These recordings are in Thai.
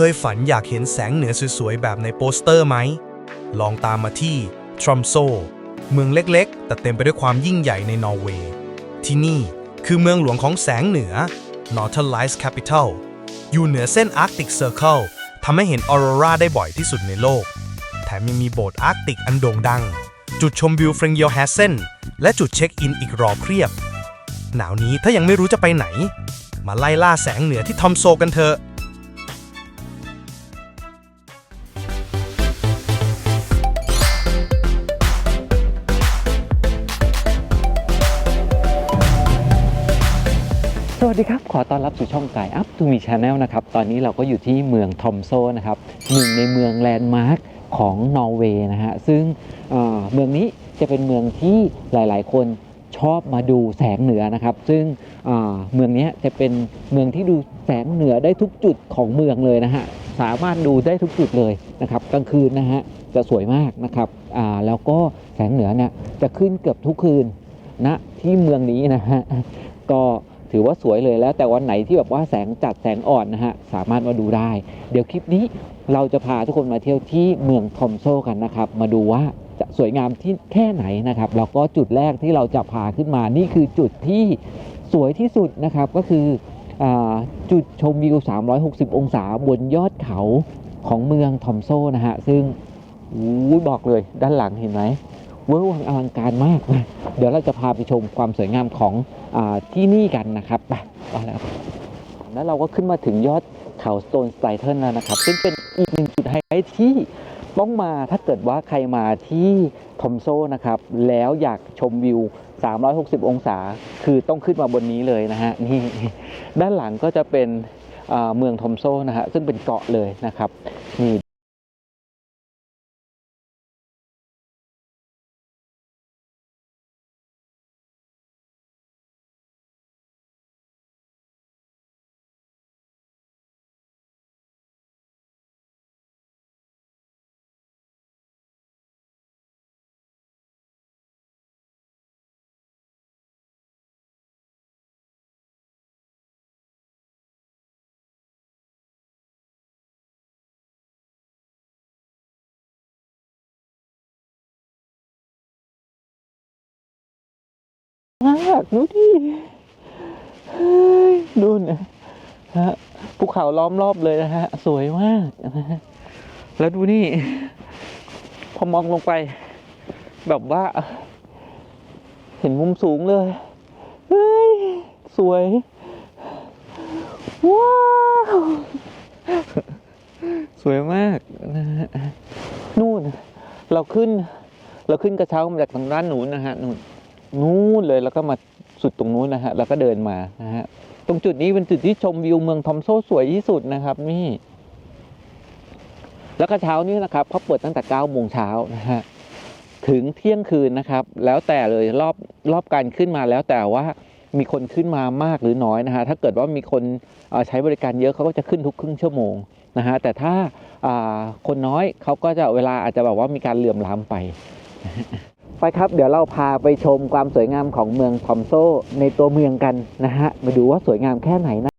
คยฝันอยากเห็นแสงเหนือสวยๆ แบบในโปสเตอร์ไหม ลองตามมาที่ทรัมโซ เมืองเล็กๆ แต่เต็มไปด้วยความยิ่งใหญ่ในนอร์เวย์ ที่นี่คือเมืองหลวงของแสงเหนือ Northern Lights Capital อยู่เหนือเส้น Arctic Circle ทำให้เห็นออโรราได้บ่อยที่สุดในโลก แถมยังมีโบสถ์อาร์กติกอันโด่งดัง จุดชมวิวเฟรงเยลแฮสเซนและจุดเช็คอินอีกรอเพียบ หนาวนี้ถ้ายังไม่รู้จะไปไหน มาไล่ล่าแสงเหนือที่ทอมโซกันเถอะ ขอต้อนรับสู่ช่องไก่อัพทูมีชาแนลนะครับ ตอนนี้เราก็อยู่ที่เมืองทอมโซนะครับหนึ่งในเมืองแลนด์มาร์คของนอร์เวย์นะฮะ ซึ่งเเมืองนี้จะเป็นเมืองที่หลายๆ คนชอบมาดูแสงเหนือนะครับ ซึ่งเเมืองนี้จะเป็นเมืองที่ดูแสงเหนือได้ทุกจุดของเมืองเลยนะฮะ สามารถดูได้ทุกจุดเลยนะครับกลางคืนนะฮะจะสวยมากนะครับแล้วก็แสงเหนือเนี่ยจะขึ้นเกือบทุกคืนณที่เมืองนี้นะฮะก็ ถือว่าสวยเลยแล้วแต่วันไหนที่แบบว่าแสงจัดแสงอ่อนนะฮะสามารถมาดูได้ เดี๋ยวคลิปนี้เราจะพาทุกคนมาเที่ยวที่เมืองทอมโซกันนะครับ มาดูว่าจะสวยงามที่แค่ไหนนะครับแล้วก็จุดแรกที่เราจะพาขึ้นมานี่คือจุดที่สวยที่สุดนะครับก็คืออจุดชมวิว 360 องศาบนยอดเขาของเมืองทอมโซนะฮะซึ่งอู้บอกเลยด้านหลังเห็นไหม เวอร์วังอลังการมากนะเดี๋ยวเราจะพาไปชมความสวยงามของอที่นี่กันนะครับไปแล้วแล้วเราก็ขึ้นมาถึงยอดเขาสโตนสไตเทิลแล้วนะครับ ซึ่งเป็นอีกหนึ่งจุดไฮไลท์ที่ต้องมาถ้าเกิดว่าใครมาที่ทอมโซนะครับ แล้วอยากชมวิว 360 องศา คือต้องขึ้นมาบนนี้เลยนะฮะนี่ด้านหลังก็จะเป็นเมืองทอมโซนะฮะซึ่งเป็นเกาะเลยนะครับนี่ มากดูดิดูนะฮะภูเขาล้อมรอบเลยนะฮะ สวยมากนะฮะแล้วดูนี่พอมองลงไป แบบว่า เห็นมุมสูงเลยเฮ้ยสวย ว้าว สวยมากนะฮะนู่น เราขึ้น เราขึ้นกระเช้ามาจากทางด้านหนูนนะฮะนู่น นู้นเลยแล้วก็มาสุดตรงนู้นนะฮะแล้วก็เดินมานะฮะตรงจุดนี้เป็นจุดที่ชมวิวเมืองทอมโซสวยที่สุดนะครับนี่ แล้วก็เช้านี้นะครับเขาเปิดตั้งแต่9โมงเช้านะฮะถึงเที่ยงคืนนะครับ แล้วแต่เลยรอบรอบการขึ้นมาแล้วแต่ว่ามีคนขึ้นมามากหรือน้อยนะฮะถ้าเกิดว่ามีคนใช้บริการเยอะเขาก็จะขึ้นทุกครึ่งชั่วโมงนะฮะแต่ถ้าอ่าคนน้อยเขาก็จะเวลาอาจจะแบบว่ามีการเหลื่อมล้ำไป ไปครับ เดี๋ยวเราพาไปชมความสวยงามของเมืองทอมโซในตัวเมืองกันนะฮะ มาดูว่าสวยงามแค่ไหนนะ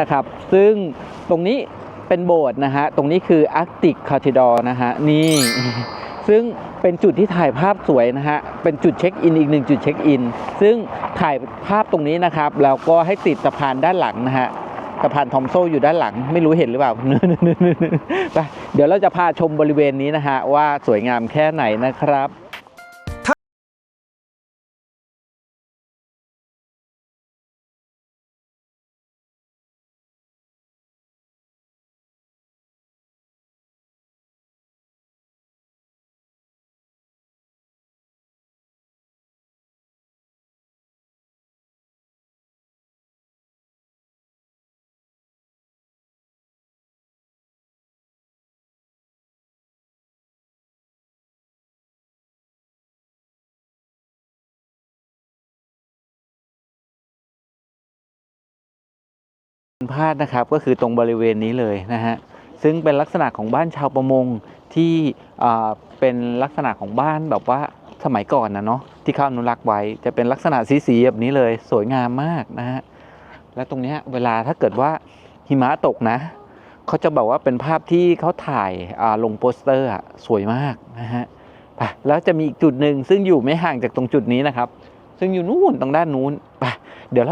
นะครับซึ่งตรงนี้เป็นโบสถ์นะฮะตรงนี้คือ Arctic Cathedral นะฮะนี่ ซึ่งเป็นจุดที่ถ่ายภาพสวยนะฮะเป็นจุดเช็คอินอีกหนึ่งจุดเช็คอินซึ่งถ่ายภาพตรงนี้นะครับแล้วก็ให้ติดสะพานด้านหลังนะฮะสะพานทอมโซอยู่ด้านหลังไม่รู้เห็นหรือเปล่าไปเดี๋ยวเราจะพาชมบริเวณนี้นะฮะว่าสวยงามแค่ไหนนะครับ พลาดนะครับก็คือตรงบริเวณนี้เลยนะฮะซึ่งเป็นลักษณะของบ้านชาวประมงที่เป็นลักษณะของบ้านแบบว่าสมัยก่อนนะเนาะที่เขาอนุรักษ์ไว้จะเป็นลักษณะสีๆแบบนี้เลย สวยงามมากนะฮะและตรงนี้เวลาถ้าเกิดว่าหิมะตกนะเขาจะบอกว่าเป็นภาพที่เขาถ่ายาลงโปสเตอร์สวยมากนะฮะไปแล้วจะมีอีกจุดหนึ่งซึ่งอยู่ไม่ห่างจากตรงจุดนี้นะครับ ซึ่งอยู่นู่นตรงด้านนู้นไปเดี๋ยว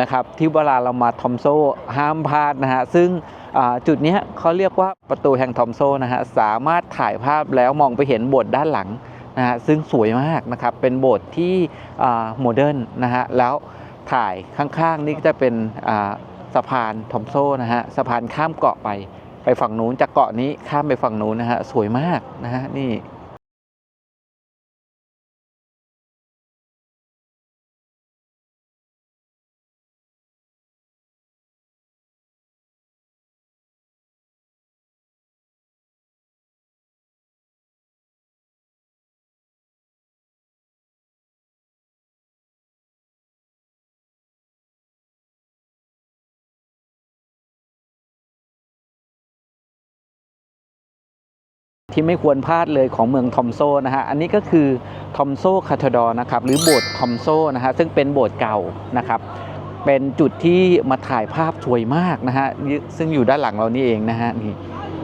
นะครับที่เวลาเรามาทอมโซห้ามพลาดนะฮะซึ่งจุดนี้เขาเรียกว่าประตูแห่งทอมโซนะฮะสามารถถ่ายภาพแล้วมองไปเห็นโบสถ์ด้านหลังนะฮะซึ่งสวยมากนะครับเป็นโบสถ์ที่โมเดิร์นนะฮะแล้วถ่ายข้างๆนี่ก็จะเป็นสะพานทอมโซนะฮะสะพานข้ามเกาะไปไปฝั่งนู้นจากเกาะนี้ข้ามไปฝั่งนู้นนะฮะสวยมากนะฮะนี่ ที่ไม่ควรพลาดเลยของเมืองทอมโซนะฮะ อันนี้ก็คือทอมโซคาทดอนะครับ หรือโบสถ์ทอมโซนะฮะ ซึ่งเป็นโบสถ์เก่านะครับ เป็นจุดที่มาถ่ายภาพสวยมากนะฮะ ซึ่งอยู่ด้านหลังเรานี่เองนะฮะ นี่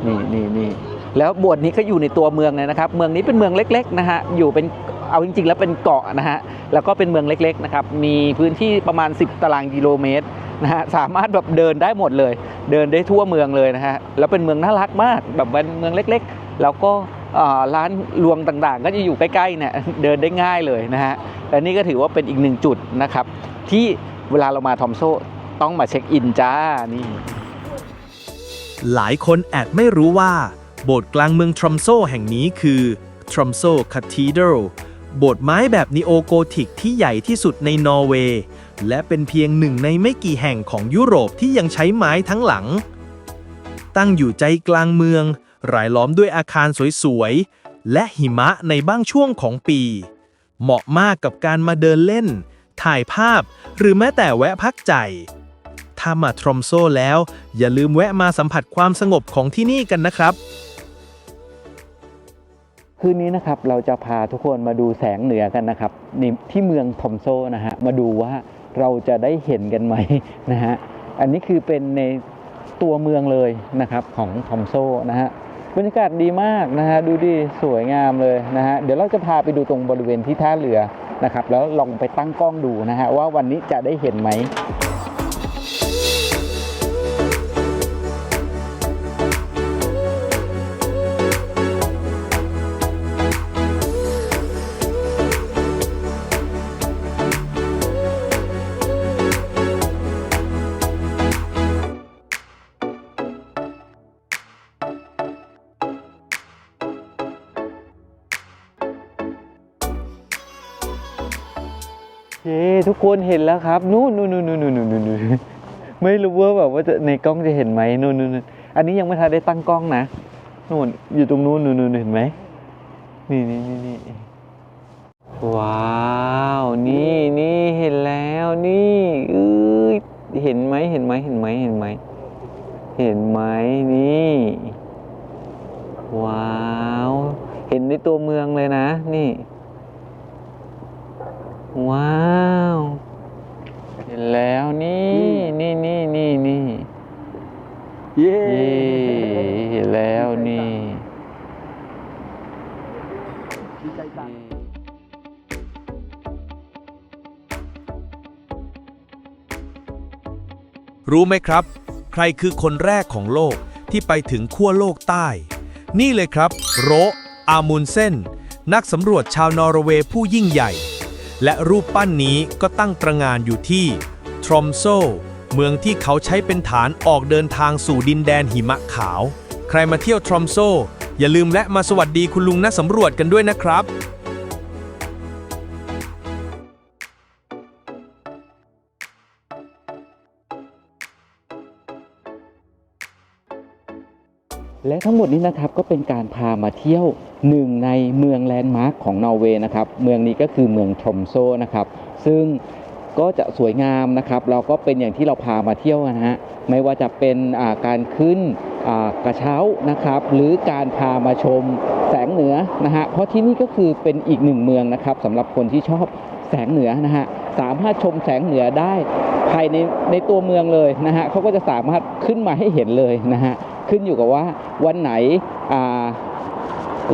นี่นี่นี่ แล้วโบสถ์นี้ก็อยู่ในตัวเมืองเลยนะครับ เมืองนี้เป็นเมืองเล็กๆนะฮะ อยู่เป็น เอาจริงๆ แล้วเป็นเกาะนะฮะ แล้วก็เป็นเมืองเล็กๆนะครับ มีพื้นที่ประมาณ 10 ตารางกิโลเมตรนะฮะสามารถแบบเดินได้หมดเลย เดินได้ทั่วเมืองเลยนะฮะ แล้วเป็นเมืองน่ารักมาก แบบเป็นเมืองเล็ก ๆ แล้วก็ร้านรวงต่างๆ ก็จะอยู่ใกล้ๆเนี่ยเดินได้ง่ายเลยนะฮะและนี่ก็ถือว่าเป็นอีกหนึ่งจุดนะครับ ที่เวลาเรามาทอมโซต้องมาเช็คอินจ้านี่หลายคนแอดไม่รู้ว่า โบสถ์กลางเมืองทรัมโซแห่งนี้คือทรัมโซคาทีเดลโบสถ์ไม้แบบนีโอโกธิกที่ใหญ่ที่สุดในนอร์เวย์ และเป็นเพียงหนึ่งในไม่กี่แห่งของยุโรปที่ยังใช้ไม้ทั้งหลัง ตั้งอยู่ใจกลางเมือง รายล้อมด้วยอาคารสวยๆ และหิมะในบางช่วงของปี เหมาะมากกับการมาเดินเล่น ถ่ายภาพ หรือแม้แต่แวะพักใจ ถ้ามาทรอมโซแล้ว อย่าลืมแวะมาสัมผัสความสงบของที่นี่กันนะครับคืนนี้นะครับเราจะพาทุกคนมาดูแสงเหนือกันนะครับที่เมืองทอมโซนะฮะมาดูว่าเราจะได้เห็นกันไหมนะฮะอันนี้คือเป็นในตัวเมืองเลยนะครับของทอมโซนะฮะ บรรยากาศดีมากนะฮะดูดีสวยงามเลยนะฮะเดี๋ยวเราจะพาไปดูตรงบริเวณที่ท่าเรือนะครับ แล้วลองไปตั้งกล้องดูนะฮะว่าวันนี้จะได้เห็นไหม ทุกคนเห็นแล้วครับนู่นนู่นนู่นนู่นนู่นนู่นนู่นไม่รู้ว่าแบบว่าจะในกล้องจะเห็นไหมนู่นนู่นนู่นอันนี้ยังไม่ทันได้ตั้งกล้องนะนู่นอยู่ตรงนู้นนู่นนู่นเห็นไหมนี่นี่นี่นี่ว้าวนี่นี่เห็นแล้วนี่เอ้ยเห็นไหมเห็นไหมเห็นไหมเห็นไหมเห็นไหมนี่ ว้าว เห็นในตัวเมืองเลยนะ นี่ ว้าว เห็นแล้วนี่นี่นี่นี่นี่เย้เย่เห็นแล้วนี่ดีใจจังรู้ไหมครับ ใครคือคนแรกของโลกที่ไปถึงขั้วโลกใต้ นี่เลยครับ โรอามุนเซนนักสำรวจชาวนอร์เวย์ผู้ยิ่งใหญ่ และรูปปั้นนี้ก็ตั้งตระงานอยู่ที่ทรอมโซ เมืองที่เขาใช้เป็นฐานออกเดินทางสู่ดินแดนหิมะขาว ใครมาเที่ยวทรอมโซ อย่าลืมและมาสวัสดีคุณลุงนักสำรวจกันด้วยนะครับ และทั้งหมดนี้นะครับก็เป็นการพามาเที่ยวหนึ่งในเมืองแลนด์มาร์คของนอร์เวย์นะครับเมืองนี้ก็คือเมืองทรอมโซนะครับซึ่งก็จะสวยงามนะครับ เราก็เป็นอย่างที่เราพามาเที่ยวนะฮะไม่ว่าจะเป็นาการขึ้นกระเช้านะครับ หรือการพามาชมแสงเหนือนะฮะเพราะที่นี่ก็คือเป็นอีกหนึ่งเมืองนะครับสำหรับคนที่ชอบแสงเหนือนะฮะสามารถชมแสงเหนือได้ภายในในตัวเมืองเลยนะฮะเขาก็จะสามารถขึ้นมาให้เห็นเลยนะฮะ ขึ้นอยู่กับว่าวันไหน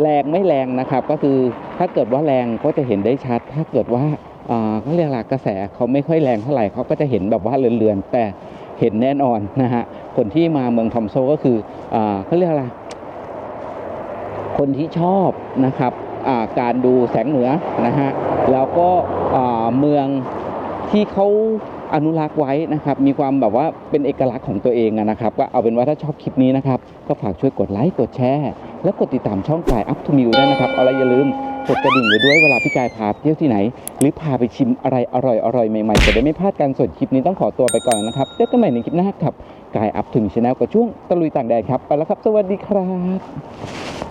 แรงไม่แรงนะครับก็คือถ้าเกิดว่าแรงก็จะเห็นได้ชัด ถ้าเกิดว่าเขาเรียกอะไรกระแสเขาไม่ค่อยแรงเท่าไหร่เขาก็จะเห็นแบบว่าเลือนๆแต่เห็นแน่นอนนะฮะคนที่มาเมืองทอมโซก็คืออเขาเรียกอะไรคนที่ชอบนะครับการดูแสงเหนือนะฮะแล้วก็เมืองที่เขา อนุรักษ์ไว้นะครับ มีความแบบว่าเป็นเอกลักษณ์ของตัวเองนะครับ ก็เอาเป็นว่าถ้าชอบคลิปนี้นะครับ ก็ฝากช่วยกดไลค์ กดแชร์ แล้วกดติดตามช่องกายอัพทูมิวด้วยนะครับ เอาอะไรอย่าลืมกดกระดิ่งไว้ด้วยเวลาพี่กายพาไปเที่ยวที่ไหน หรือพาไปชิมอะไรอร่อยอร่อยๆใหม่ๆจะได้ไม่พลาดกันส่วนคลิปนี้ต้องขอตัวไปก่อนนะครับเจอกันใหม่ในคลิปหน้าครับกายอัพทูมิวชาแนลกับช่วงตะลุยต่างแดนครับไปแล้วครับ สวัสดีครับ